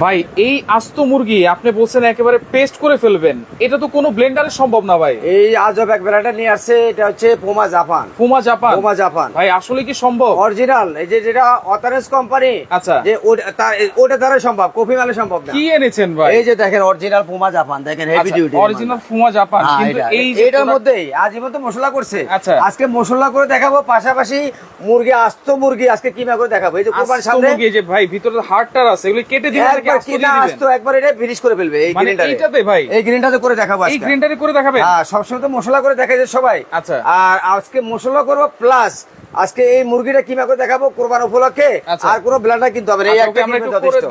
ভাই এই আস্ত মুরগি আপনি বলছেন একেবারে পেস্ট করে ফেলবেন। এটা তো কোনো ব্লেন্ডারে সম্ভব না ভাই। এই আজব এক ভ্যারাইটি নিয়ে আসছে এটা হচ্ছে Puma Japan Puma Japan Puma Japan ভাই আসলে কি সম্ভব? অরিজিনাল এই যে যেটা অতারেন্স কোম্পানি আচ্ছা। যে ওটা- ওটা দ্বারা সম্ভব কফি মালে সম্ভব না। কি এনেছেন ভাই? এই যে দেখেন অরিজিনাল পোমা জাপান দেখেন heavy duty original Puma Japan কিন্তু এই এটার মধ্যেই আজ মতো মশলা করছে। আচ্ছা। আজকে মশলা করে দেখাবো পাশাপাশি মুরগি আস্ত মুরগি আজকে কিমা করে দেখাবো? এই যে কোরবান সামনে মুরগি এই যে ভাই ভিতরে হাড়টার আছে এগুলো কেটে নাকি একবার আস্ত কিনা দিয়ে একবার এটা ফিনিশ করে ফেলবে এই মানে গ্রিনটারে এইটাতে ভাই? এই গ্রিনটাতে করে দেখাবো এই করে দেখাবে হ্যাঁ সবসময় তো মশলা করে দেখা যায় সবাই। আচ্ছা। আর আজকে মশলা করব প্লাস আজকে এই মুরগিটা কিমা করে দেখাবো কোরবান উপলক্ষে। আচ্ছা। আর কোনো ব্লাডার কিনতে হবে না। এই আচ্ছা, একটা যথেষ্ট।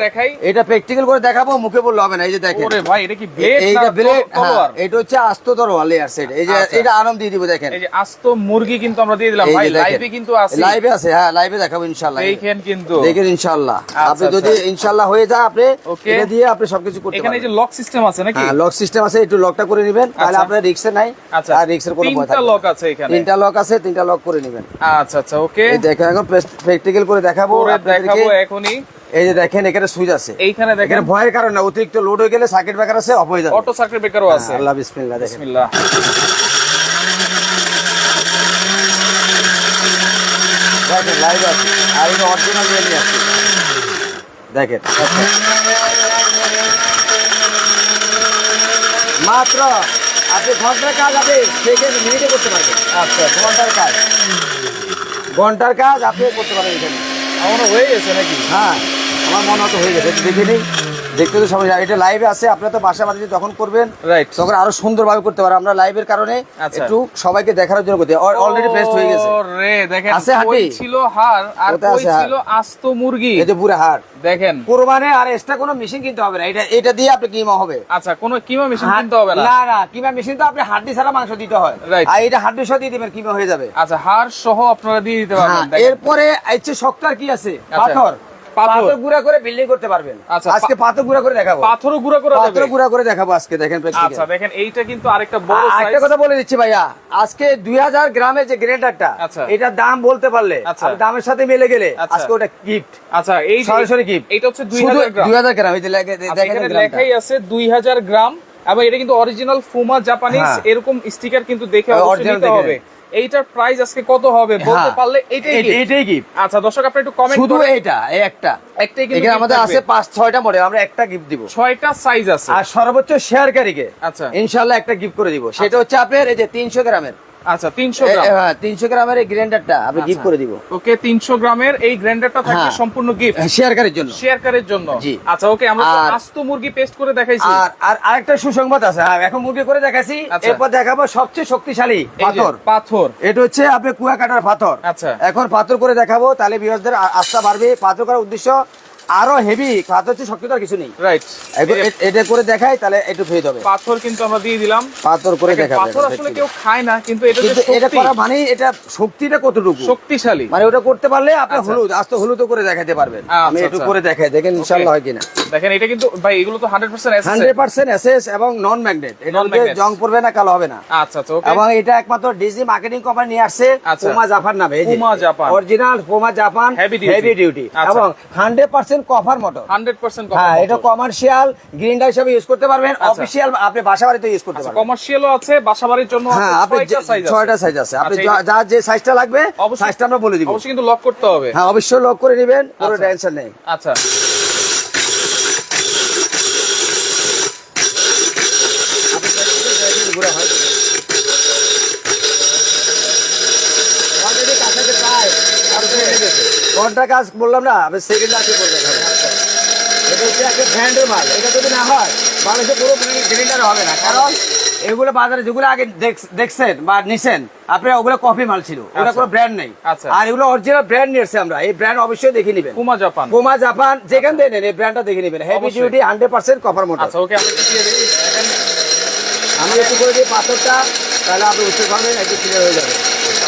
এটা প্র্যাকটিক্যাল করে দেখাবো মুখে বললে হবে না এই যে দেখেন। ওরে ভাই এটা কি ব্লেড এইটা ব্লেড এটা হচ্ছে আস্ত তরোয়াল লেয়ার সেট এই যে আচ্ছা। এটা আরাম দিয়ে দিব দেখেন। এই যে আস্ত মুরগি কিন্তু আমরা দিয়ে দিলাম। ভাই লাইভে কিন্তু আছে। লাইভে আছে হ্যাঁ লাইভে দেখাবো ইনশাআল্লাহ। দেখেন কিন্তু। দেখেন ইনশাআল্লাহ। আচ্ছা, আপনি। যদি ইনশাআল্লাহ হয়ে যায় আপনি. এটা দিয়ে আপনি সবকিছু করতে এখানে যে লক সিস্টেম আছে নাকি? হ্যাঁ লক সিস্টেম আছে একটু লকটা করে নেবেন। তাহলে। আপনার রিক্সে নাই। আর রিক্সের কোনো ভয় তিনটা লক আছে এখানে। তিনটা লক আছে তিনটা লক করে নেবেন। আচ্ছা। আচ্ছা আচ্ছা ওকে দেখেন এখন প্র্যাকটিক্যাল করে দেখাবো দেখাবো এখনই। এই যে দেখেন এখানে সুইচ আছে। এইখানে দেখেন। ভয়ের কারণে অতিরিক্ত লোড হয়ে গেলে সার্কিট ব্রেকার আছে অফ হয়ে যাবে। অটো সার্কিট ব্রেকারও আছে। আল্লাহ বিসমিল্লাহ দেখেন। বিসমিল্লাহ। দেখেন লাইভ আছে। আর এটা অরিজিনাল রিয়েলি আছে দেখেন মাত্র আপনি ঘণ্টার কাজ আপনি সেকেন্ড মিনিটে করতে পারবেন। আচ্ছা ঘণ্টার কাজ। ঘণ্টার কাজ আপনি করতে পারেন এখানে। আমার হয়ে গেছে নাকি? হ্যাঁ আমার মনে হতো হয়ে গেছে দেখিনি দেখে নিই। দেখতে তো সময় এটা লাইভে আছে আপনারা তো বাসা বাড়িতে যখন করবেন রাইট তখন আরও সুন্দরভাবে করতে পারে। আমরা লাইভের কারণে আচ্ছা। একটু সবাইকে দেখানোর জন্য করতে অলরেডি পেস্ট হয়ে গেছে। রে দেখেন আছে? কই ছিল হাড় আর কই ছিল আস্ত মুরগি? এই যে পুরো হাট দেখেন। কোরবানে আর এক্সট্রা কোনো মেশিন কিনতে হবে না। এটা এটা দিয়ে আপনি কিমা হবে। আচ্ছা কোনো কিমা মেশিন কিনতে হবে না? না না কিমা মেশিন তো আপনি হাড্ডি ছাড়া মাংস দিতে হয়। Right. আর এটা হাড্ডি সহ দিয়ে দিবেন কিমা হয়ে যাবে। আচ্ছা হাড় সহ আপনারা দিয়ে দিতে পারবেন। হ্যাঁ, এরপরে ইচ্ছে শক্ত আর কি আছে? আচ্ছা। পাথর। পাথর। পাথর গুঁড়া করে বিল্ডিং করতে পারবেন আচ্ছা, আজকে পাথর গুঁড়া করে দেখাবো পাথরও গুঁড়া করে পাথর গুঁড়া করে দেখাবো আজকে দেখেন আচ্ছা দেখেন এইটা কিন্তু আরেকটা বড় সাইজ আরেকটা কথা বলে দিচ্ছি ভাইয়া আজকে দুই হাজার যে গ্রেডারটা আচ্ছা। দাম বলতে পারলে। দামের সাথে মিলে গেলে আচ্ছা। আজকে ওটা গিফট আচ্ছা এই সরাসরি। এটা হচ্ছে 2000 গ্রাম গ্রাম এই যে দেখেন লেখাই আছে দুই হাজার গ্রাম এবং এটা কিন্তু অরিজিনাল ফুমা জাপানিজ। এরকম স্টিকার কিন্তু দেখে অবশ্যই নিতে হবে। এইটার প্রাইস আজকে কত হবে বলতে হ্যাঁ। পারলে এটাই এটাই গিফট আচ্ছা দর্শক আপনি একটু কমেন্ট শুধু এটা এইটা এই একটা। একটাই কিন্তু এখানে আমাদের আছে পাঁচ ছয়টা মডেল আমরা একটা গিফট দিব। ছয়টা সাইজ আছে। আর সর্বোচ্চ শেয়ারকারীকে আচ্ছা। ইনশাআল্লাহ একটা গিফট করে দিব। সেটা হচ্ছে আপনার এই যে তিনশো গ্রামের। আচ্ছা গ্রাম। হ্যাঁ তিনশো গ্রামের এই গ্রাইন্ডারটা আপনি গিফট করে দিব। ওকে তিনশো গ্রামের এই গ্রাইন্ডারটা থাকবে হ্যাঁ। সম্পূর্ণ গিফট শেয়ারকারীর জন্য। শেয়ারকারের জন্য। জি। আচ্ছা ওকে আমরা আস্ত মুরগি পেস্ট করে দেখাইছি। আর আর আরেকটা সুসংবাদ আছে। হ্যাঁ এখন মুরগি করে দেখাচ্ছি আচ্ছা। এরপর দেখাবো সবচেয়ে শক্তিশালী পাথর। পাথর। এটা হচ্ছে আপনি কুয়া কাটার পাথর। আচ্ছা। এখন পাথর করে দেখাবো তাহলে বিরোধীদের আস্থা বাড়বে। পাথর করার উদ্দেশ্য আরও হেভি পাথর হচ্ছে শক্তি তো আর কিছু নেই। রাইট এটা করে দেখাই তাহলে একটু ফেয়ে যাবে পাথর কিন্তু আমরা দিয়ে দিলাম। পাথর করে দেখাবে পাথর আসলে কেউ খায় না কিন্তু এটা যে এটা করা মানে এটা শক্তিটা কতটুকু? শক্তিশালী। মানে ওটা করতে পারলে আপনি আচ্ছা। হলুদ আস্ত হলুদ করে দেখাতে পারবেন। আচ্ছা, আমি একটু আচ্ছা। করে দেখাই দেখেন ইনশাল্লাহ হয় কিনা। দেখেন এটা কিন্তু ভাই এগুলো তো hundred percent hundred percent SS এবং নন ম্যাগনেট এটা জং পড়বে না কালো হবে না। আচ্ছা আচ্ছা ওকে এবং এটা একমাত্র ডিজি মার্কেটিং কোম্পানি নিয়ে আসছে। পোমা জাপান নামে Puma Japan। Original Puma Japan heavy duty. এবং হান্ড্রেড পার্সেন্ট কভার মোটর। হ্যাঁ এটা কমার্শিয়াল গ্রিন্ডার হিসেবে ইউজ করতে পারবেন। আচ্ছা। অফিসিয়াল আপনি বাসা বাড়িতে ইউজ করতে পারবেন। কমার্শিয়ালও আছে বাসাবাড়ির জন্য হ্যাঁ আপনি ছয়টা সাইজ আছে। আপনি আচ্ছা, যা- যে সাইজটা লাগবে সাইজটা আমরা বলে দিব। অবশ্যই কিন্তু লক করতে হবে। হ্যাঁ অবশ্যই লক করে নেবেন কোনো আচ্ছা। টেনশন নেই। আচ্ছা Already কাছাকাছি প্রায় আপনি হয়ে গেছে। ঘণ্টা কাজ বললাম না আপনি সেকেন্ড আছে করে দেখাবো এটা হচ্ছে একটা ব্র্যান্ডের মাল এটা যদি না হয় বাংলাদেশে পুরো গ্রিন্ডার হবে না। কারণ এগুলো বাজারে যেগুলো আগে দেখ- দেখছেন বা নিছেন আপনার ওগুলো কপি মাল ছিল ওটা আচ্ছা। কোনো ব্র্যান্ড নেই। আচ্ছা। আর এগুলো অরিজিনাল ব্র্যান্ড নিয়েছে আমরা এই ব্র্যান্ড অবশ্যই দেখে নেবেন। পুমা জাপান পোমা জাপান যেখান থেকে নেন এই ব্র্যান্ডটা দেখে নেবেন। Heavy. Duty hundred percent copper motor আচ্ছা ওকে আমি একটু আমি করে দিই পাথরটা তাহলে আপনি বুঝতে পারবেন একটু ক্লিয়ার হয়ে যাবে। আচ্ছা,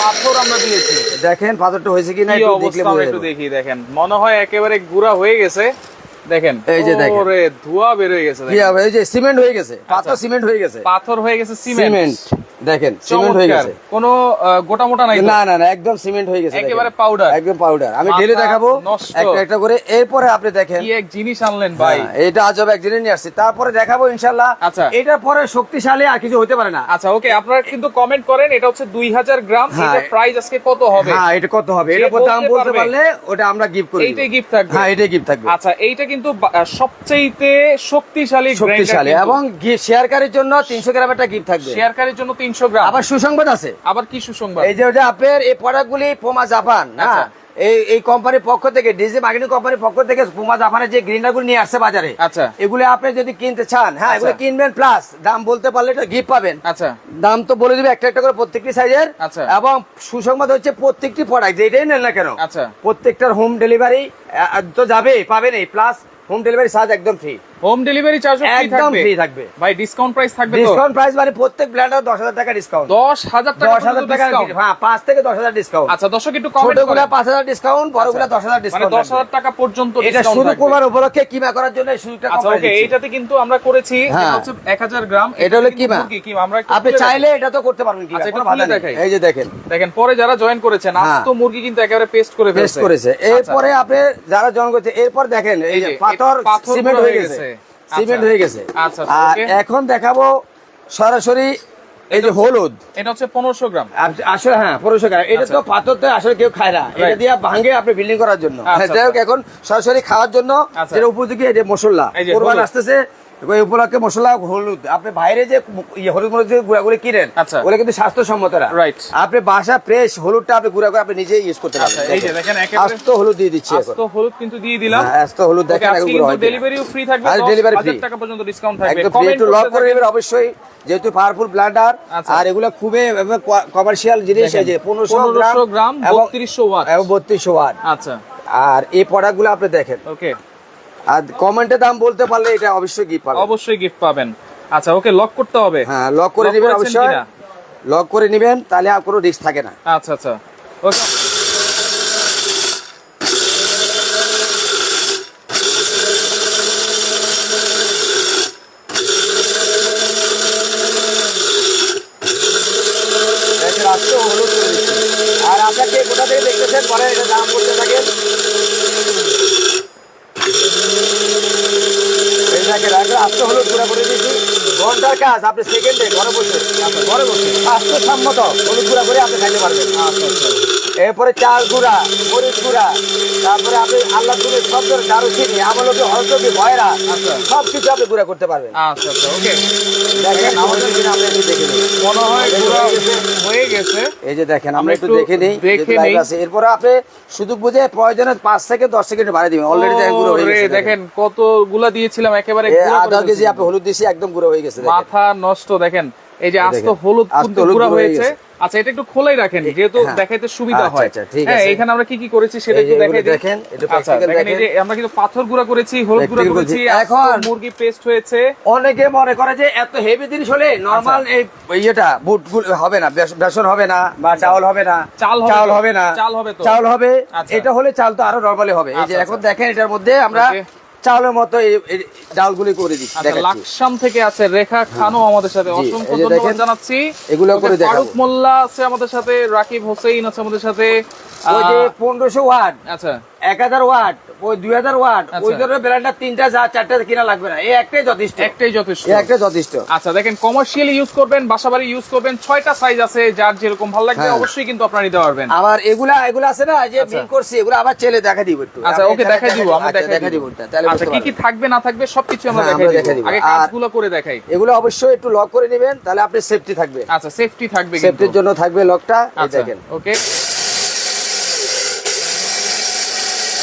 পাথর আমরা দিয়েছি। দেখেন পাথরটা হয়েছে কিনা কি একটু দেখলে একটু দেখি দেখেন। মনে হয় একেবারে গুড়া হয়ে গেছে। দেখেন এই যে দেখেন। ধোয়া বের হয়ে গেছে দেখেন। এই যে সিমেন্ট হয়ে গেছে। পাথর আচ্ছা। সিমেন্ট হয়ে গেছে। পাথর হয়ে গেছে সিমেন্ট। দেখেন সিমেন্ট হয়ে গেছে। কোনো গোটা মোটা নাই না না না একদম সিমেন্ট হয়ে গেছে একেবারে powder। একদম পাউডার আমি ঢেলে দেখাবো একটা একটা করে। এরপরে আপনি দেখেন। কি এক জিনিস আনলেন ভাই। হ্যাঁ, এটা আজব এক জিনিস নিয়ে আসছি। তারপরে দেখাবো ইনশাল্লাহ আচ্ছা। এটার পরে শক্তিশালী আর কিছু হতে পারে না। আচ্ছা ওকে আপনারা কিন্তু কমেন্ট করেন এটা হচ্ছে দুই হাজার গ্রাম। হ্যাঁ। এটা প্রাইস আজকে কত হবে? হ্যাঁ এটা কত হবে? এটা দাম বলতে পারলে ওটা আমরা গিফট করি এইটাই gift থাকবে। হ্যাঁ এটাই গিফট থাকবে। আচ্ছা এইটা কিন্তু সবচেয়েতে শক্তিশালী শক্তিশালী এবং শেয়ারকারীর জন্য তিনশো গ্রাম একটা গিফট থাকবে। শেয়ারকারীর জন্য তিনশো গ্রাম আবার সুসংবাদ আছে আবার কি সুসংবাদ এই যে ওটা আপনার এই প্রোডাক্টগুলি পোমা জাপান আচ্ছা। হ্যাঁ এই এই কোম্পানির পক্ষ থেকে ডিজি মার্কেটিং কোম্পানির পক্ষ থেকে পোমা জাপানের যে গ্রিন্ডারগুলো নিয়ে আসছে বাজারে আচ্ছা। এগুলো আপনি যদি কিনতে চান হ্যাঁ এগুলো আচ্ছা। কিনবেন প্লাস দাম বলতে পারলে এটা গিফট পাবেন আচ্ছা দাম তো বলে দিবে একটা একটা করে প্রত্যেকটি সাইজের আচ্ছা। এবং সুসংবাদ হচ্ছে প্রত্যেকটি প্রোডাক্ট যেটাই নেন না কেন আচ্ছা। প্রত্যেকটার হোম ডেলিভারি তো যাবে পাবেনই প্লাস হোম ডেলিভারি চার্জ একদম ফ্রি হোম ডেলিভারি চার্জ একদম থাকবে। ফ্রি থাকবে। ভাই ডিসকাউন্ট প্রাইস থাকবে তো? ডিসকাউন্ট প্রাইস মানে প্রত্যেক ব্র্যান্ডের দশ হাজার টাকা ডিসকাউন্ট দশ হাজার টাকা দশ হাজার টাকা হ্যাঁ পাঁচ থেকে দশ হাজার ডিসকাউন্ট আচ্ছা দর্শক একটু কমেন্ট ছোটগুলা ডিসকাউন্ট বড়গুলা দশ হাজার মানে ডিসকাউন্ট দশ হাজার টাকা পর্যন্ত এটা। উপলক্ষে কিমা করার জন্য সুযোগটা আচ্ছা ওকে এইটাতে কিন্তু আমরা করেছি এটা হ্যাঁ। হচ্ছে এক হাজার গ্রাম এটা হলো কিমা। মুরগি, আমরা আপনি চাইলে এটা তো করতে পারবেন কিমা আচ্ছা, কোনো বাধা নেই। এই যে দেখেন। দেখেন। পরে যারা জয়েন করেছেন আজ হ্যাঁ। তো মুরগি কিন্তু একেবারে পেস্ট করে পেস্ট করেছে। আচ্ছা। এরপরে আপনি যারা জয়েন করছে এরপর দেখেন এই যে পাথর সিমেন্ট হয়ে গেছে। সিমেন্ট আচ্ছা। হয়ে গেছে। আচ্ছা, আর এখন দেখাবো সরাসরি এই যে হলুদ। এটা হচ্ছে পনেরোশো গ্রাম। আসলে হ্যাঁ পনেরোশো গ্রাম। এটা আচ্ছা। তো পাথর তো আসলে কেউ খায় না। এটা দিয়ে ভাঙে আপনি বিল্ডিং করার জন্য। আচ্ছা, হ্যাঁ, যাই হোক এখন সরাসরি খাওয়ার জন্য আচ্ছা। যেটা উপযোগী এটা মশলা। এই যে কোরবান আসতেছে ওই উপলক্ষে মশলা হলুদ। আপনি বাইরে যে ইয়ে হলুদ মরিচ গুঁড়াগুলি কিনেন আচ্ছা। ওগুলো কিন্তু স্বাস্থ্যসম্মত না Right. আপনি বাসা ফ্রেশ হলুদটা আপনি গুঁড়া করে আপনি নিজে ইউজ করতে আচ্ছা, পারবেন। এই যে দেখেন একেবারে- আস্ত হলুদ দিয়ে দিচ্ছি আস্ত হলুদ কিন্তু দিয়ে দিলাম। হ্যাঁ, আস্ত হলুদ দেখেন আজকে কিন্তু হয় ডেলিভারিও ফ্রি থাকবে আর ডেলিভারি ফ্রি টাকা পর্যন্ত ডিসকাউন্ট থাকবে। একদম ফ্রি একটু লক করে নেবেন অবশ্যই যেহেতু পাওয়ারফুল ব্লান্ডার আচ্ছা। আর এগুলো খুবই কমার্শিয়াল জিনিস এই পনেরোশো 1500 গ্রাম, এবং- 3200 ওয়াট। এবং বত্রিশশো ওয়াট। আচ্ছা। আর এই প্রোডাক্টগুলো আপনি দেখেন। ওকে আর কমেন্টে দাম বলতে পারলে এটা অবশ্যই গিফট পাবেন। অবশ্যই গিফট পাবেন। আচ্ছা ওকে লক করতে হবে। হ্যাঁ লক করে নেবেন অবশ্যই। লক করে নেবেন তাহলে আর কোনো রিস্ক থাকে না। আচ্ছা আচ্ছা। ওকে দেখেন আজকে হলুদ করে দিচ্ছি। আর আপনাকে কোথা থেকে দেখতেছেন পরে এটা দাম বলতে থাকেন এই দেখেন আগে আস্তে হলুদ গুঁড়া করে দিয়েছি ঘণ্টার কাজ আপনি সেকেন্ডে ঘরে বসে ঘরে বসে, স্বাস্থ্যসম্মত হলুদ গুঁড়া করে আপনি খাইতে পারবেন। আচ্ছা আচ্ছা। এরপরে চাল গুঁড়া মরিচ গুঁড়া তারপরে আপনি আল্লাহ তুমি সব ধরনের দারুচিনি আমলকি হলদকি ভয়রা আচ্ছা। সব কিছু আপনি গুঁড়া করতে পারবেন। আচ্ছা আচ্ছা ওকে। দেখেন আমাদের কিনা আমরা একটু দেখে মনে হয় হয়ে গেছে। এই যে দেখেন আমরা আমরা একটু দেখে নিই দেখে এরপরে আপনি শুধু বুঝে প্রয়োজনে পাঁচ থেকে দশ সেকেন্ড বাড়িয়ে দিবেন। অলরেডি দেখেন গুঁড়ো হয়ে গেছে। দেখেন কতগুলা দিয়েছিলাম একেবারে আধা কেজি আপনি হলুদ দিয়েছি একদম গুঁড়ো হয়ে গেছে মাথা নষ্ট দেখেন। এই যে আস্ত হলুদ গুঁড়া হয়ে হয়েছে। আচ্ছা এটা একটু খোলাই রাখেন যেহেতু হ্যাঁ। দেখাইতে সুবিধা আচ্ছা, হয়। আচ্ছা, হ্যাঁ এখানে আমরা কি কি করেছি সেটা একটু দেখাই দেখেন, আচ্ছা দেখেন এই যে আমরা কিন্তু পাথর গুঁড়া করেছি হলুদ গুঁড়া করেছি এখন মুরগি পেস্ট হয়েছে। অনেকে মনে করে যে এত হেভি জিনিস হলে নরমাল এই ইয়েটা বুট হবে না বেস- বেসন হবে না বা চাউল হবে না চাল হবে চাউল হবে না। চাল হবে তো? চাউল হবে আচ্ছা। এটা হলে চাল তো আরও নরমালি হবে। এই যে আচ্ছা, এখন আচ্ছা। দেখেন এটার মধ্যে আমরা. চাউলের মতো ডালগুলি করে দিচ্ছি আচ্ছা লাকসাম থেকে আছে রেখা খানও আমাদের সাথে অসংখ্য ধন্যবাদ জানাচ্ছি। এগুলো করে। ফারুক মোল্লা আছে আমাদের সাথে রাকিব হোসেন আছে আমাদের সাথে ওই যে আহ, পনেরোশো ওয়াট। আচ্ছা। এক হাজার ওয়াট ওই দুই হাজার ওয়াট আচ্ছা। ওই ধরনের ব্র্যান্ডটা তিনটা যা চারটা কিনা লাগবে না। এই একটাই যথেষ্ট। একটাই যথেষ্ট। একটাই যথেষ্ট। আচ্ছা দেখেন কমার্শিয়ালি ইউজ করবেন বাসাবাড়ি ইউজ করবেন ছয়টা সাইজ আছে যার যেরকম ভালো লাগবে হ্যাঁ। অবশ্যই কিন্তু আপনারা নিতে পারবেন। আবার এগুলা এগুলা আছে না যে আচ্ছা। করছি এগুলো আবার চেলে দেখা দিব একটু। আচ্ছা ওকে দেখাই দিব আমরা আচ্ছা, দেখাই দেখা দিব। তাহলে আচ্ছা কি কি থাকবে না থাকবে সবকিছু আমরা হ্যাঁ, দেখাই দেখাই দিব। আগে কাজগুলো করে দেখাই। এগুলো অবশ্যই একটু লক করে নেবেন তাহলে আপনি সেফটি থাকবে। আচ্ছা সেফটি থাকবে সেফটির জন্য থাকবে লকটা এই দেখেন। ওকে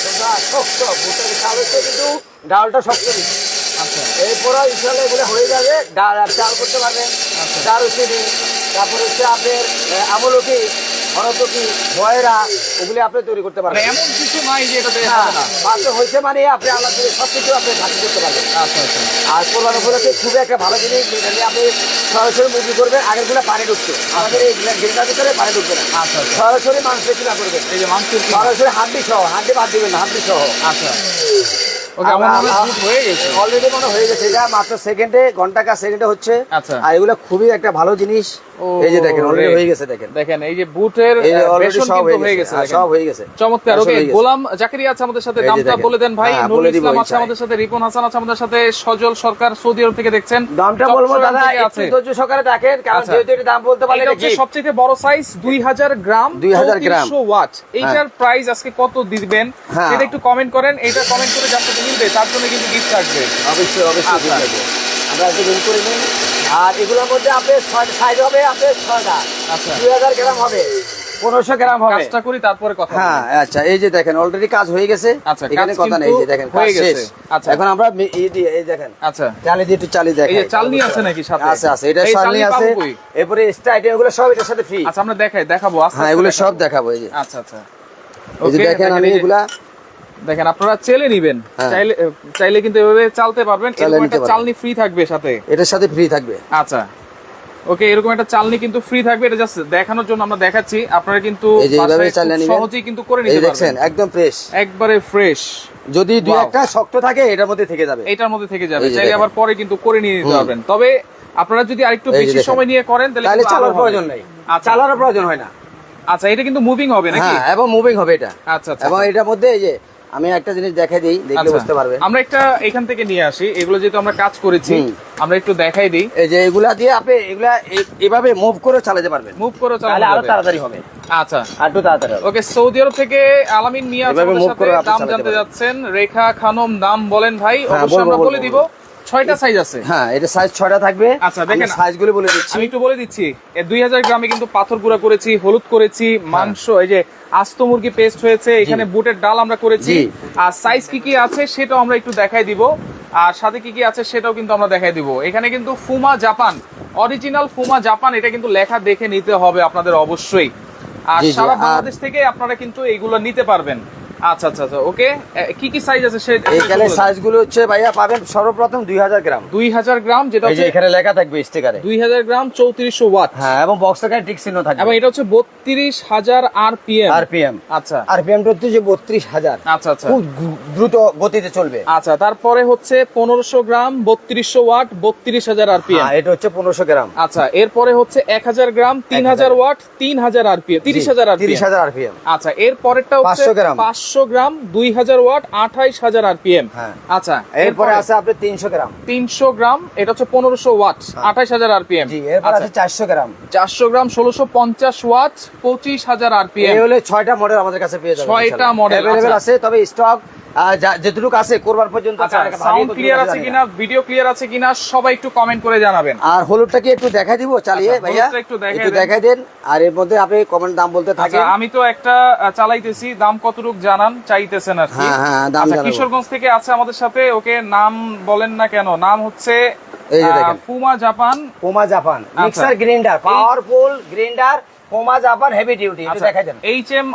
এটা শক্ত ভুট্টার চাল হচ্ছে কিন্তু ডালটা শক্ত দিচ্ছে আচ্ছা এরপরে ইনশাল্লাহ এগুলো হয়ে যাবে ডাল চাল করতে পারবেন আচ্ছা। দারুচিনি তারপরে হচ্ছে আপনার ভয়রা ওগুলি আপনি তৈরি করতে মানে পারবেন এমন কিছু নাই যে হ্যাঁ, হয়েছে মানে আপনি আল্লাহ থেকে সব কিছু আপনি করতে পারবেন। আচ্ছা আচ্ছা। আর কোরবান উপলক্ষে খুবই একটা ভালো জিনিস যেটা নিয়ে আপনি সরাসরি মুরগি করবেন আগেরগুলো পানি ঢুকছে। আমাদের এই গ্রিলটার ভিতরে পানি ঢুকবে না। আচ্ছা সরাসরি মাংস করবেন। এই যে সরাসরি হাড্ডি সহ হাড্ডি বাদ দিবেন না হাড্ডি সহ। আচ্ছা। হয় হয়ে অলরেডি মনে হয়ে গেছে। এটা মাত্র সেকেন্ডে ঘণ্টা কা সেকেন্ডে হচ্ছে। আর এগুলো খুবই একটা ভালো জিনিস। এই যে দেখেন অলরেডি হয়ে গেছে দেখেন। দেখেন এই যে বুটের অলরেডি সব হয়ে গেছে। হ্যাঁ, সব হয়ে গেছে। চমৎকার। ওকে গোলাম জাকারিয়া আছে আমাদের সাথে দামটা বলে দেন ভাই। হ্যাঁ, নুরুল ইসলাম আছে আমাদের সাথে রিপন হাসান আছে আমাদের সাথে সজল সরকার সৌদি আরব থেকে দেখছেন। দামটা বলব দাদা একটু ধৈর্য সহকারে দেখেন কারণ আচ্ছা। যেহেতু এটা দাম বলতে পারলে এটা সবচেয়ে বড় সাইজ দুই হাজার গ্রাম 2000 গ্রাম। ওয়াট। এইটার প্রাইস আজকে কত দিবেন হ্যাঁ। সেটা একটু কমেন্ট করেন। এটা কমেন্ট করে সাথে মিলবে তার জন্য কিন্তু গিফট থাকবে। অবশ্যই অবশ্যই আচ্ছা। আমরা একটু বিল করে নিন আর এগুলোর মধ্যে আপনার ছয় সাইজ হবে আপনার ছয়টা। আচ্ছা। দুই হাজার গ্রাম হবে। পনেরোশো গ্রাম হবে। কাজটা করি তারপরে কথা হ্যাঁ আচ্ছা এই যে দেখেন অলরেডি কাজ হয়ে গেছে। আচ্ছা, এখানে কথা নেই এই যে দেখেন হয়ে গেছে। আচ্ছা। এখন আমরা এই দিয়ে এই দেখেন আচ্ছা। চালি দিয়ে একটু চালি এই দেখেন যে চালনি আছে নাকি সাথে? আছে আছে এটা এই চালনি আছে। এরপরে আইটেম এগুলো সব এটার সাথে ফ্রি আচ্ছা আমরা দেখাই দেখাবো হ্যাঁ এগুলো সব দেখাবো এই যে। আচ্ছা আচ্ছা। এই যে দেখেন আমি এগুলা দেখেন আপনারা চেলে নিবেন। হ্যাঁ। চাইলে চাইলে কিন্তু এভাবে চালতে পারবেন। এরকম একটা চালনি ফ্রি থাকবে সাথে। এটার সাথে ফ্রি থাকবে। আচ্ছা। ওকে এরকম একটা চালনি কিন্তু ফ্রি থাকবে। এটা জাস্ট দেখানোর জন্য আমরা দেখাচ্ছি। আপনারা কিন্তু। সহজেই কিন্তু করে নিতে পারবেন। একদম ফ্রেশ একবারে ফ্রেশ যদি দুই একটা শক্ত থাকে এটার মধ্যে থেকে যাবে। এটার মধ্যে থেকে যাবে। চাইলে আবার পরে কিন্তু করে নিয়ে নিতে পারবেন। তবে আপনারা যদি আরেকটু বেশি সময় নিয়ে করেন তাহলে চালার প্রয়োজন নাই। আচ্ছা। চালারও প্রয়োজন হয় না। আচ্ছা এটা কিন্তু মুভিং হবে নাকি? হ্যাঁ এবং মুভিং হবে এটা। আচ্ছা আচ্ছা এবং এটার মধ্যে এই যে আমি একটা জিনিস দেখাই দিই দেখলে আচ্ছা। বুঝতে পারবে। আমরা একটা এখান থেকে নিয়ে আসি। এগুলো যেহেতু আমরা কাজ করেছি আমরা একটু দেখাই দিই। এই যে এগুলা দিয়ে আপনি এগুলা এভাবে মুভ করে চালাতে পারবেন। মুভ করে তাহলে আরও তাড়াতাড়ি হবে। আচ্ছা। আর একটু তাড়াতাড়ি ওকে সৌদি আরব থেকে আলামিন মিয়া আপনাদের আমাদের সাথে দাম জানতে। যাচ্ছেন। রেখা খানম দাম বলেন ভাই। হ্যাঁ, অবশ্যই আমরা বলে দিব। ছয়টা সাইজ আছে। হ্যাঁ এটা সাইজ ছয়টা থাকবে। আচ্ছা, দেখেন। সাইজগুলো বলে দিচ্ছি। আমি একটু বলে দিচ্ছি দুই হাজার গ্রামে কিন্তু পাথর গুঁড়া করেছি হলুদ করেছি হ্যাঁ। মাংস এই যে আস্ত মুরগি পেস্ট হয়েছে এখানে বুটের ডাল আমরা করেছি। আর সাইজ কি কি আছে সেটাও আমরা একটু দেখাই দিব। আর সাথে কি কি আছে সেটাও কিন্তু আমরা দেখাই দিব। এখানে কিন্তু Puma Japan original Puma Japan এটা কিন্তু লেখা দেখে নিতে হবে আপনাদের অবশ্যই। আর সারা বাংলাদেশ থেকে আপনারা কিন্তু এইগুলো নিতে পারবেন। আচ্ছা আচ্ছা আচ্ছা ওকে। কি কি সাইজ আছে সেটা এখানে সাইজগুলো হচ্ছে ভাইয়া পাবেন সর্বপ্রথম দুই হাজার গ্রাম। দুই হাজার গ্রাম যেটা হচ্ছে এখানে লেখা থাকবে স্টিকারে দুই হাজার গ্রাম চৌত্রিশশো ওয়াট। হ্যাঁ এবং বক্স এখানে টিক চিহ্ন এবং এটা হচ্ছে বত্রিশ হাজার আরপিএম আরপিএম আচ্ছা। আরপিএম টা হচ্ছে যে বত্রিশ হাজার। আচ্ছা আচ্ছা। খুব দ্রুত গতিতে চলবে। আচ্ছা তারপরে হচ্ছে পনেরোশো গ্রাম বত্রিশশো ওয়াট বত্রিশ হাজার আরপিএম হ্যাঁ এটা হচ্ছে পনেরোশো গ্রাম। আচ্ছা এরপরে হচ্ছে এক হাজার গ্রাম তিন হাজার ওয়াট তিন হাজার আরপিএম তিরিশ হাজার তিরিশ আরপিএম হাজার আরপিএম আচ্ছা এর পরেরটা হচ্ছে 500 গ্রাম। পাঁচশো গ্রাম দুই হাজার ওয়াট আঠাইশ হাজার আরপিএম। হ্যাঁ। আচ্ছা এরপরে আছে আপনার তিনশো গ্রাম। তিনশো গ্রাম এটা হচ্ছে পনেরোশো ওয়াট আঠাইশ হাজার আরপিএম। পি এম আছে চারশো গ্রাম। চারশো গ্রাম ষোলোশো পঞ্চাশ ওয়াট পঁচিশ হাজার আরপিএম। এই হলে ছয়টা মডেল আমাদের কাছে পেয়ে যাবেন ছয়টা মডেল আচ্ছা। আছে তবে স্টক যেটুকু আছে করবার পর্যন্ত আচ্ছা সাউন্ড ক্লিয়ার আছে কিনা ভিডিও ক্লিয়ার আছে কিনা সবাই একটু কমেন্ট করে জানাবেন আর হলুদটা কি একটু দেখাই দিব চালিয়ে আচ্ছা, ভাইয়া একটু দেখাই দেন। আর এর মধ্যে আপনি কমেন্ট দাম বলতে আচ্ছা থাকেন আমি তো একটা চালাইতেছি দাম কতটুক জানান চাইতেছেন আর কি হ্যাঁ, হ্যাঁ, দাম আচ্ছা। কিশোরগঞ্জ থেকে আছে আমাদের সাথে ওকে নাম বলেন না কেন নাম হচ্ছে এই যে দেখেন। ফুমা জাপান পুমা জাপান আচ্ছা। Mixer grinder powerful grinder Puma Japan heavy duty এটা দেখাই দেন। এইচ এম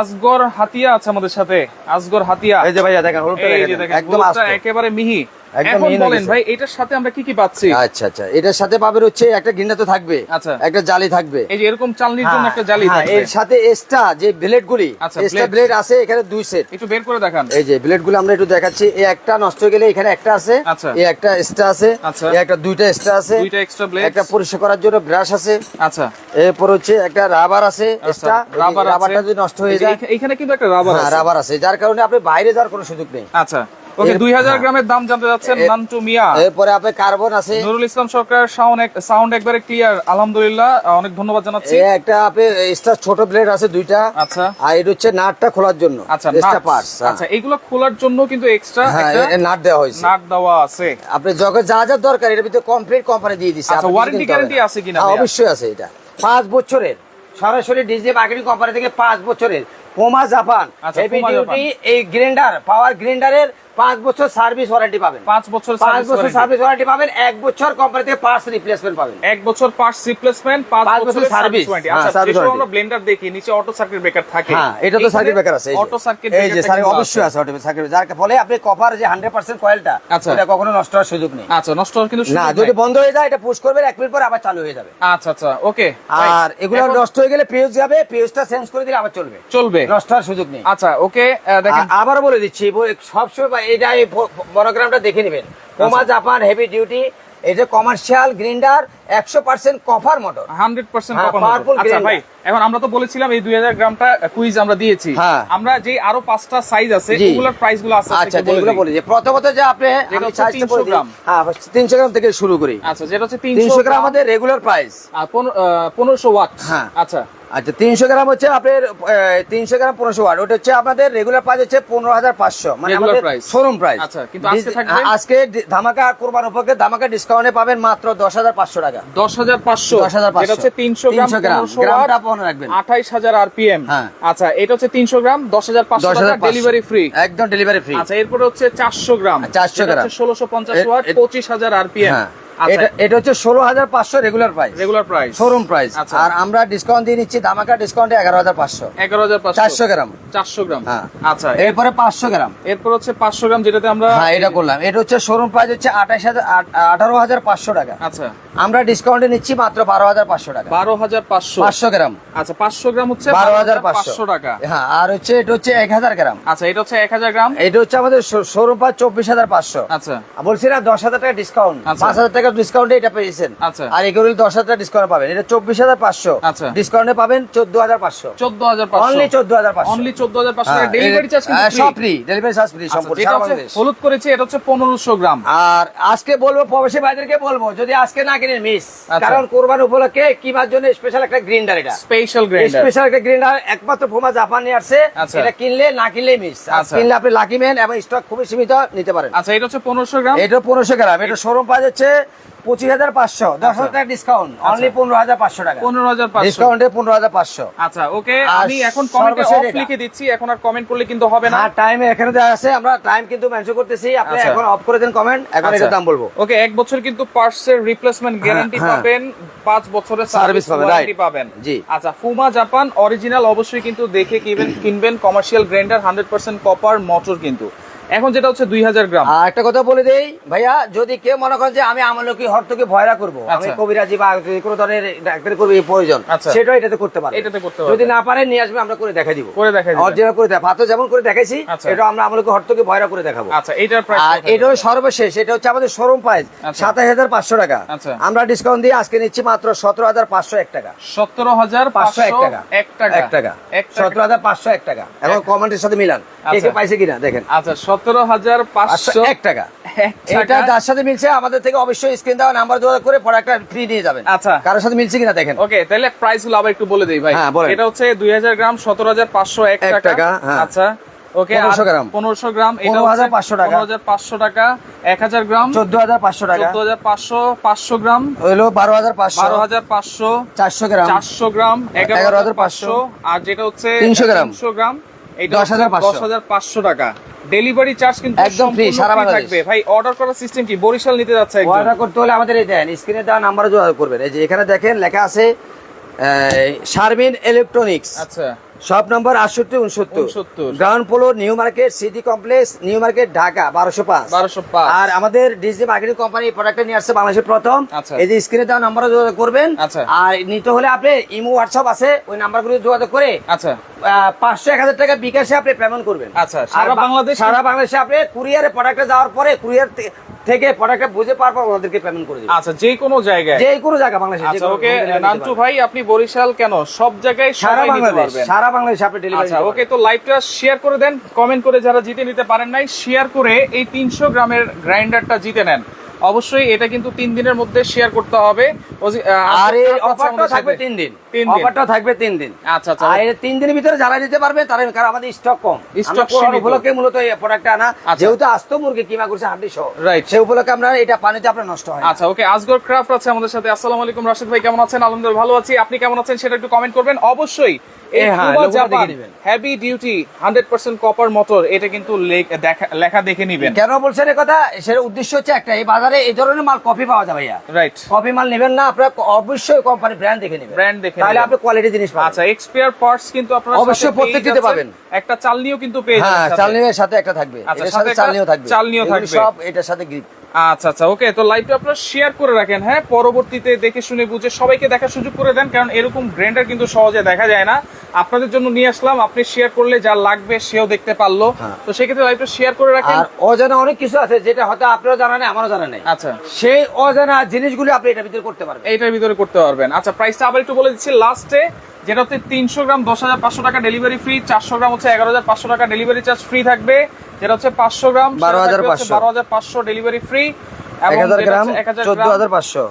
আসগর হাতিয়া আছে আমাদের সাথে আসগর হাতিয়া। এই যে ভাইয়া দেখেন হলুদটা দেখেন একদম একেবারে মিহি। এখন বলেন ভাই এটার সাথে আমরা কি কি পাচ্ছি? আচ্ছা আচ্ছা। এটার সাথে পাবেন হচ্ছে একটা গ্রিন্ডার তো থাকবে আচ্ছা। একটা জালি থাকবে। এই যে এরকম চালনির জন্য একটা জালি হ্যাঁ, থাকবে। এর সাথে এক্সট্রা যে ব্লেড গুলি আচ্ছা, এক্সট্রা ব্লেড আছে এখানে দুই সেট একটু বের করে দেখান। এই যে ব্লেডগুলো আমরা একটু দেখাচ্ছি এই একটা নষ্ট হয়ে গেলে এখানে একটা আছে আচ্ছা। এই একটা এক্সট্রা আছে আচ্ছা। এই একটা দুইটা এক্সট্রা আছে দুইটা এক্সট্রা ব্লেড একটা পরিষ্কার করার জন্য ব্রাশ আছে আচ্ছা। এরপর হচ্ছে একটা রাবার আছে এক্সট্রা রাবার রাবারটা যদি নষ্ট হয়ে যায় এখানে কিন্তু একটা রাবার হ্যাঁ আছে। রাবার আছে যার কারণে আপনি বাইরে যাওয়ার কোনো সুযোগ নেই। আচ্ছা। ওকে এর- দুই হাজার হ্যাঁ। গ্রামের দাম জানতে যাচ্ছেন নান্টু মিয়া। এরপরে আপনার কার্বন আছে। নুরুল ইসলাম সরকার সাউন্ড সাউন্ড একবারে ক্লিয়ার আলহামদুলিল্লাহ অনেক ধন্যবাদ জানাচ্ছি। একটা আপনি এক্সট্রা ছোট ব্লেড আছে দুইটা। আচ্ছা। আর এটা হচ্ছে নাটটা খোলার জন্য আচ্ছা এক্সট্রা পার্টস আচ্ছা এগুলো খোলার জন্য কিন্তু এক্সট্রা হ্যাঁ একটা নাট দেওয়া হয়েছে। নাট দেওয়া আছে। আপনি যখন যা যা দরকার এর ভিতরে কমপ্লিট কোম্পানি দিয়ে দিচ্ছে আচ্ছা, guarantee না। আছে কিনা হ্যাঁ, অবশ্যই আছে এটা। পাঁচ বছরের সরাসরি ডিজনি মার্কেটিং কোম্পানি থেকে পাঁচ বছরের পোমা জাপান হেভি ডিউটি এই গ্রাইন্ডার পাওয়ার গ্রাইন্ডারের পাঁচ বছর সার্ভিস ওয়ারেন্টি পাবেন। পাঁচ বছর পাঁচ বছর সার্ভিস ওয়ারেন্টি পাবেন এক বছর কোম্পানি থেকে পার্টস রিপ্লেসমেন্ট পাবেন। এক বছর পার্টস রিপ্লেসমেন্ট পাঁচ বছর সার্ভিস ওয়ারেন্টি আচ্ছা আমরা ব্লেন্ডার দেখি নিচে অটো সার্কিট ব্রেকার থাকে। হ্যাঁ এটা তো সার্কিট ব্রেকার আছে অটো সার্কিট এই যে সার্কিট অবশ্যই আছে অটো সার্কিট যার ফলে আপনি কপার যে 100% কয়েলটা। ওটা কখনো নষ্ট হওয়ার সুযোগ নেই। আচ্ছা নষ্ট হওয়ার কিন্তু না যদি বন্ধ হয়ে যায় এটা পুশ করবেন এক মিনিট পরে আবার চালু হয়ে যাবে। আচ্ছা আচ্ছা ওকে আর এগুলো নষ্ট হয়ে গেলে পেজ যাবে পেজটা চেঞ্জ করে দিলে আবার চলবে। চলবে। নষ্ট হওয়ার সুযোগ নেই। আচ্ছা ওকে দেখেন আ- আবারও বলে দিচ্ছি সবসময় এটা এই মনোগ্রামটা দেখে নেবেন। পোমা জাপান হেভি ডিউটি এটা কমার্শিয়াল গ্রিন্ডার একশো percent copper motor hundred percent হ্যাঁ, আচ্ছা ভাই এখন আমরা তো বলেছিলাম এই দুই হাজার গ্রামটা কুইজ আমরা দিয়েছি। হ্যাঁ। আমরা যে আরও পাঁচটা সাইজ আছে। ওগুলোর প্রাইসগুলো আছে আচ্ছা যেগুলো প্রথমত যে আপনি যেটা আমি হচ্ছে সাইজটা 300 বলে দিই। গ্রাম। হ্যাঁ তিনশো গ্রাম থেকে শুরু করি। আচ্ছা যেটা হচ্ছে তিনশো তিনশো গ্রাম আমাদের রেগুলার প্রাইস পনেরোশো ওয়াট হ্যাঁ। আচ্ছা। আচ্ছা তিনশো গ্রাম হচ্ছে আপনার তিনশো গ্রাম পনেরোশো ওয়াট। ওটা হচ্ছে আপনাদের রেগুলার প্রাইস হচ্ছে পনেরো হাজার পাঁচশো। মানে আমাদের শোরুম প্রাইস আচ্ছা, আজকে থাকবে? আজকে ধামাকা কোরবান উপলক্ষে ধামাকা ডিসকাউন্টে পাবেন মাত্র দশ হাজার পাঁচশো টাকা। দশ হাজার পাঁচশো? 10,500 যেটা হচ্ছে তিনশো গ্রাম 300 গ্রাম। পনেরোশো গ্রামটা মনে রাখবেন। আঠাইশ হাজার আরপিএম। হ্যাঁ। আচ্ছা এটা হচ্ছে তিনশো গ্রাম দশ হাজার পাঁচশো দশ টাকা হাজার ডেলিভারি ফ্রি একদম ডেলিভারি ফ্রি আচ্ছা এরপরে হচ্ছে চারশো গ্রাম। 400 গ্রাম। ষোলোশো পঞ্চাশ ওয়াট পঁচিশ হাজার আরপিএম। হ্যাঁ। এটা এটা হচ্ছে ষোলো হাজার পাঁচশো regular price regular price showroom price আচ্ছা। আর আমরা ডিসকাউন্ট দিয়ে নিচ্ছি ধামাকা ডিসকাউন্টে এগারো হাজার পাঁচশো। এগারো হাজার চারশো গ্রাম। চারশো গ্রাম। হ্যাঁ। আচ্ছা। এরপরে পাঁচশো গ্রাম। এরপর হচ্ছে পাঁচশো গ্রাম যেটাতে আমরা হ্যাঁ এটা করলাম। এটা হচ্ছে শোরুম প্রাইস হচ্ছে আঠাশ হাজার আঠারো হাজার পাঁচশো টাকা। আচ্ছা। আমরা ডিসকাউন্টে নিচ্ছি মাত্র বারো হাজার পাঁচশো টাকা। বারো হাজার পাঁচশো। পাঁচশো গ্রাম। আচ্ছা পাঁচশো গ্রাম হচ্ছে বারো হাজার পাঁচশো। পাঁচশো টাকা। হ্যাঁ আর হচ্ছে এটা হচ্ছে এক হাজার গ্রাম। আচ্ছা এটা হচ্ছে এক হাজার গ্রাম। এটা হচ্ছে আমাদের শোরুম প্রাইস চব্বিশ হাজার পাঁচশো। আচ্ছা। বলছি না দশ হাজার টাকা ডিসকাউন্ট আচ্ছা। পাঁচ হাজার টাকা ডিসকাউন্টে এটা পেয়েছেন। আচ্ছা। আর এগুলো দশ হাজার টাকা ডিসকাউন্ট পাবেন। এটা চব্বিশ হাজার পাঁচশো। আচ্ছা। ডিসকাউন্টে পাবেন চোদ্দ হাজার পাঁচশো। চোদ্দ হাজার অনলি চোদ্দ হাজার পাঁচশো। অনলি চোদ্দ হাজার পাঁচশো হ্যাঁ, ডেলিভারি চার্জ হ্যাঁ, সব ফ্রি ডেলিভারি চার্জ ফ্রি আচ্ছা, সম্পূর্ণ হলুদ করেছে এটা হচ্ছে পনেরোশো গ্রাম। আর আজকে বলব প্রবাসী ভাইদেরকে বলব যদি আজকে না কিনেন মিস আচ্ছা। কারণ কোরবান উপলক্ষে কিনার জন্য স্পেশাল একটা গ্রিন্ডার এটা। স্পেশাল গ্রাইন্ডার স্পেশাল একটা গ্রিন্ডার একমাত্র ফোমা জাপান আসছে। আচ্ছা। এটা কিনলে না কিনলে মিস আর আচ্ছা। কিনলে আপনি লাকি ম্যান এবং স্টক খুবই সীমিত নিতে পারেন। আচ্ছা এটা হচ্ছে পনেরোশো গ্রাম। এটা পনেরোশো গ্রাম। এটা শোরুম পাওয়া যাচ্ছে পঁচিশ হাজার পাঁচশো দশ হাজার টাকা ডিসকাউন্ট অনলি পনেরো হাজার পাঁচশো টাকা। পনেরো হাজার ডিসকাউন্টে পনেরো হাজার পাঁচশো। আচ্ছা ওকে আমি এখন কমেন্টে অফ লিখে দিচ্ছি এখন আর কমেন্ট করলে কিন্তু হবে না। হ্যাঁ টাইম এখানে দেওয়া আছে আমরা টাইম কিন্তু মেনশন করতেছি আপনি আচ্ছা। এখন অফ করে দেন কমেন্ট এখন আচ্ছা। এটার দাম বলব। ওকে এক বছর কিন্তু পার্টসের রিপ্লেসমেন্ট গ্যারান্টি হ্যাঁ। পাবেন পাঁচ বছরের সার্ভিস ওয়ারেন্টি পাবেন জি। আচ্ছা ফুমা জাপান অরিজিনাল অবশ্যই কিন্তু দেখে কিনবেন কিনবেন commercial grinder hundred percent copper motor কিন্তু। এখন যেটা হচ্ছে দুই হাজার গ্রাম আর একটা কথা বলে দেই ভাইয়া যদি কেউ মনে করেন যে আমি আমলকি হরতকে ভয়রা করব আমি আচ্ছা। কবিরাজি বা কোনো ধরনের ডাক্তারি করব এই প্রয়োজন আচ্ছা। সেটাও এটাতে করতে পারে এটাতে করতে পারে যদি না পারে নিয়ে আসবে আমরা করে দেখাই দিব করে দেখাই দিবেন। অরিজিনাল করে দেখ ভাত যেমন করে দেখাইছি আচ্ছা। এটা আমরা আমলকি হরতকে ভয়রা করে দেখাবো আচ্ছা এটার প্রাইস আর এটাও সর্বশেষ এটা হচ্ছে আমাদের শোরুম প্রাইস। সাতাশ হাজার পাঁচশো টাকা। আমরা ডিসকাউন্ট দিয়ে আজকে নিচ্ছি মাত্র সতেরো হাজার পাঁচশো এক টাকা সতেরো হাজার পাঁচশো এক টাকা এক টাকা এক টাকা সতেরো হাজার পাঁচশো এক টাকা এবং কমেন্টের সাথে মিলান কে কে। পাইছে কিনা দেখেন আচ্ছা সতেরো হাজার পাঁচশো পাঁচশো এক টাকা। এটা। যার সাথে মিলছে আমাদের থেকে অবশ্যই স্ক্রিন দেওয়া নাম্বার যোগাযোগ করে প্রোডাক্টটা ফ্রি নিয়ে যাবেন। আচ্ছা। কারোর সাথে মিলছে কিনা দেখেন। ওকে তাহলে প্রাইসগুলো আবার একটু বলে দেই ভাই। হ্যাঁ, এটা হচ্ছে দুই হাজার গ্রাম সতেরো হাজার পাঁচশো এক টাকা। হ্যাঁ। আচ্ছা। ওকে 1500 গ্রাম। পনেরোশো গ্রাম এটা 15,500 টাকা। পনেরো হাজার পাঁচশো টাকা এক হাজার গ্রাম। চোদ্দ হাজার পাঁচশো টাকা। চোদ্দ হাজার পাঁচশো পাঁচশো গ্রাম। পাঁচশো। হাজার পাঁচশো চারশো গ্রাম। চারশো গ্রাম এগারো হাজার 11,500 পাঁচশো। আর যেটা হচ্ছে 300 গ্রাম। তিনশো গ্রাম এটা 10,500 দশ হাজার পাঁচশো টাকা। ডেলিভারি চার্জ কিন্তু একদম ফ্রি সারা বাংলাদেশ। থাকবে। ভাই অর্ডার করার সিস্টেম কি? বরিশাল নিতে যাচ্ছে একদম। অর্ডার করতে হলে আমাদের এই দেন স্ক্রিনে দেওয়া নাম্বারে যোগাযোগ করবেন। এই যে এখানে দেখেন লেখা আছে শারমিন ইলেকট্রনিক্স আচ্ছা। শপ নম্বর আটষট্টি উনসত্তর। 69 ground floor new market city complex new market Dhaka বারোশো পাঁচ। 1205 আর আমাদের ডিজি মার্কেটিং কোম্পানি প্রোডাক্টটা নিয়ে আসছে বাংলাদেশের প্রথম। আচ্ছা। এই যে স্ক্রিনে দেওয়া নাম্বারে যোগাযোগ করবেন। আচ্ছা। আর নিতে হলে আপনি ইমো হোয়াটসঅ্যাপ আছে ওই নাম্বারগুলো যোগাযোগ করে আচ্ছা। পাঁচশো এক হাজার টাকা বিকাশে আপনি পেমেন্ট করবেন। আচ্ছা, সারা বাংলাদেশে- সারা বাংলাদেশে আপনি কুরিয়ারে প্রোডাক্টটা যাওয়ার পরে কুরিয়ার থেকে প্রোডাক্টটা বুঝে পাওয়ার পর ওদেরকে পেমেন্ট করে দিবেন। আচ্ছা যে কোনো জায়গায়? যে কোনো জায়গা বাংলাদেশে আচ্ছা ওকে নান্টু ভাই আপনি বরিশাল কেন? সব জায়গায় সারা বাংলাদেশ পারবেন। সারা বাংলাদেশে আপনি ডেলিভারি আচ্ছা ওকে তো লাইভটা শেয়ার করে দেন কমেন্ট করে যারা জিতে নিতে পারেন নাই শেয়ার করে এই তিনশো গ্রামের গ্রাইন্ডারটা জিতে নেন। অবশ্যই এটা কিন্তু তিন দিনের মধ্যে শেয়ার করতে হবে। আর এই অফারটা থাকবে। তিন দিন। অফারটা থাকবে তিন দিন। আচ্ছা আচ্ছা আর এই তিন দিনের ভিতরে যারা নিতে পারবে তারা কারণ আমাদের স্টক কম। কোরআন সীমিত। উপলক্ষে মূলত এই প্রোডাক্টটা আনা। আচ্ছা। যেহেতু আস্ত মুরগি কিমা করছে হাড্ডি সহ। Right. সেই উপলক্ষে আমরা এটা পানিতে আপনার নষ্ট হয় আচ্ছা ওকে আজগর ক্রাফট আছে আমাদের সাথে। আসসালামু আলাইকুম রাশিদ ভাই কেমন আছেন? আলহামদুলিল্লাহ ভালো আছি। আপনি কেমন আছেন সেটা একটু কমেন্ট করবেন। অবশ্যই এই এ ফুমা লোগোটা জাপান দেখে নিবেন। হেভি ডিউটি 100% কপার মোটর এটা কিন্তু লেখা দেখে নিবেন। কেন বলছেন কথা? সেটা উদ্দেশ্য হচ্ছে একটা এই বাজারে এই ধরনের মাল কপি পাওয়া যাবে ভাইয়া। রাইট কপি মাল নেবেন না আপনার অবশ্যই কোম্পানি ব্র্যান্ড দেখে নেবেন। Brand দেখে তাহলে আপনি কোয়ালিটি জিনিস পাবেন। আচ্ছা এক্সপায়ার পার্টস কিন্তু আপনারা অবশ্যই প্রত্যেকটিতে পাবেন। একটা চালনিও কিন্তু পেয়ে যাবেন সাথে। চালনির সাথে একটা থাকবে। সাথে সাথে চালনিও থাকবে। চালনিও থাকবে। সব এটার সাথে গ্রিপ আচ্ছা আচ্ছা ওকে তো লাইভটা আপনারা শেয়ার করে রাখেন হ্যাঁ? পরবর্তীতে দেখে শুনে বুঝে সবাইকে দেখার সুযোগ করে দেন কারণ এরকম গ্রাইন্ডার কিন্তু সহজে দেখা যায় না। আপনাদের জন্য নিয়ে আসলাম। আপনি শেয়ার করলে যা লাগবে সেও দেখতে পারল। হ্যাঁ। তো সেক্ষেত্রে লাইভটা শেয়ার করে রাখেন। আর অজানা অনেক কিছু আছে যেটা হয়তো আপনারও জানা নেই আমারও জানা নেই। আচ্ছা। সেই অজানা জিনিসগুলো আপনি এটার ভিতরে করতে পারবেন। এইটার ভিতরে করতে পারবেন। আচ্ছা প্রাইসটা আবার একটু বলে দিচ্ছি। লাস্টে যেটা হচ্ছে তিনশো গ্রাম দশ হাজার পাঁচশো টাকা ডেলিভারি ফ্রি চারশো গ্রাম হচ্ছে এগারো হাজার পাঁচশো টাকা ডেলিভারি চার্জ ফ্রি থাকবে। যেটা হচ্ছে পাঁচশো গ্রাম 12,500 বারো হাজার পাঁচশো। ডেলিভারি ফ্রি এক হাজার গ্রাম চোদ্দ হাজার পাঁচশো।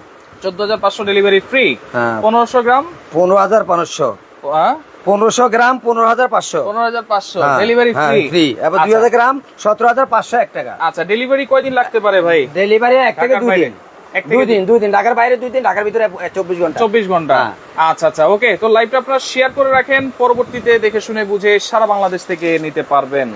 চোদ্দ হাজার পাঁচশো ডেলিভারি ফ্রি হ্যাঁ। পনেরোশো গ্রাম। পনেরো হাজার পাঁচশো। পনেরোশো গ্রাম পনেরো হাজার পাঁচশো। পনেরো হাজার পাঁচশো। হ্যাঁ, ডেলিভারি হ্যাঁ, ফ্রি ফ্রি এবার দুই হাজার গ্রাম সতেরো হাজার পাঁচশো এক টাকা। আচ্ছা ডেলিভারি কয়দিন লাগতে পারে ভাই? ডেলিভারি এক থেকে দুই দিন। দুই দিন দুই। দিন। ঢাকার বাইরে দুই দিন ঢাকার ভিতরে চব্বিশ ঘণ্টা। চব্বিশ ঘণ্টা। হ্যাঁ। আচ্ছা আচ্ছা ওকে তো লাইভটা আপনারা শেয়ার করে রাখেন। পরবর্তীতে দেখে শুনে বুঝে সারা বাংলাদেশ থেকে নিতে পারবেন।